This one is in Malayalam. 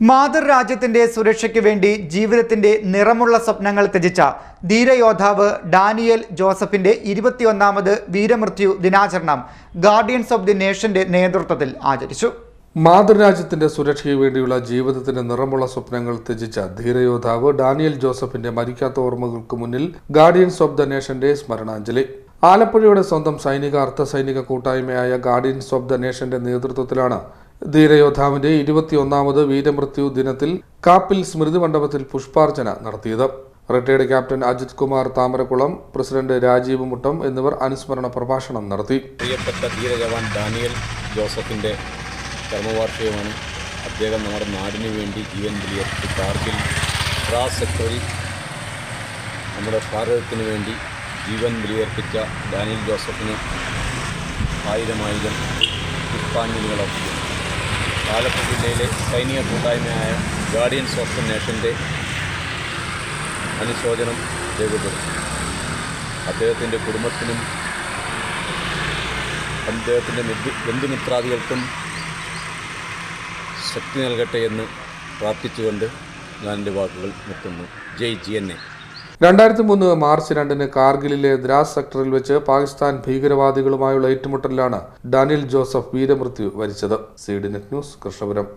മാതൃരാജ്യത്തിന്റെ സുരക്ഷയ്ക്ക് വേണ്ടി ജീവിതത്തിന്റെ നിറമുള്ള സ്വപ്നങ്ങൾ ത്യജിച്ച ധീരയോദ്ധാവ് ഡാനിയൽ ജോസഫിന്റെ ഇരുപത്തിയൊന്നാമത് വീരമൃത്യു ദിനാചരണം ഗാർഡിയൻസ് ഓഫ് ദി നേഷന്റെ നേതൃത്വത്തിൽ ആചരിച്ചു. മാതൃരാജ്യത്തിന്റെ സുരക്ഷയ്ക്ക് വേണ്ടിയുള്ള ജീവിതത്തിന്റെ നിറമുള്ള സ്വപ്നങ്ങൾ ത്യജിച്ച ധീരയോദ്ധാവ് ഡാനിയൽ ജോസഫിന്റെ മരിക്കാത്ത ഓർമ്മകൾക്ക് മുന്നിൽ ഗാർഡിയൻസ് ഓഫ് ദ നേഷന്റെ സ്മരണാഞ്ജലി. ആലപ്പുഴയുടെ സ്വന്തം സൈനിക അർദ്ധ സൈനിക കൂട്ടായ്മയായ ഗാർഡിയൻസ് ഓഫ് ദ നേഷന്റെ നേതൃത്വത്തിലാണ് ധീരയോദ്ധാവിന്റെ ഇരുപത്തിയൊന്നാമത് വീരമൃത്യു ദിനത്തിൽ കാപ്പിൽ സ്മൃതി മണ്ഡപത്തിൽ പുഷ്പാർച്ചന നടത്തിയത്. Retired captain Ajith Kumar Thamarakulam president Rajeev Muttam എന്നിവർ അനുസ്മരണ പ്രഭാഷണം നടത്തി. പ്രിയപ്പെട്ട ധീരജവാൻ ഡാനിയൽ ജോസഫിന്റെ കർമ്മവാർഷികമാണ് അദ്ദേഹം നമ്മുടെ നാടിനു വേണ്ടി ജീവൻ ബലിയർപ്പിച്ച് കാർഗിൽ ക്രാസ് സെക്ടറിൽ നമ്മുടെ ഭാരതത്തിന് വേണ്ടി ജീവൻ ബലിയർപ്പിച്ച ഡാനിയൽ ജോസഫിന് ആയിരമായിരം പുഷ്പാഞ്ജലികൾ അർപ്പിക്കുന്നു ആലപ്പുഴ ജില്ലയിലെ സൈനിക കൂട്ടായ്മയായ ഗാർഡിയൻസ് ഓഫ് ദ നേഷന്റെ അനുശോചനം രേഖപ്പെടുത്തി. അദ്ദേഹത്തിന്റെ കുടുംബത്തിനും അദ്ദേഹത്തിന്റെ ബന്ധു ബന്ധുമിത്രാദികൾക്കും ശക്തി നൽകട്ടെ എന്ന് പ്രാർത്ഥിച്ചുകൊണ്ട് ഞാൻ എന്റെ വാക്കുകൾ നിർത്തുന്നു. Jai G N A. രണ്ടായിരത്തി മൂന്ന് മാർച്ച് രണ്ടിന് കാർഗിലിലെ ദ്രാസ് സെക്ടറിൽ വെച്ച് പാകിസ്ഥാൻ ഭീകരവാദികളുമായുള്ള ഏറ്റുമുട്ടലിലാണ് ഡാനിൽ ജോസഫ് വീരമൃത്യു വരിച്ചത്. C net news Krishnapuram.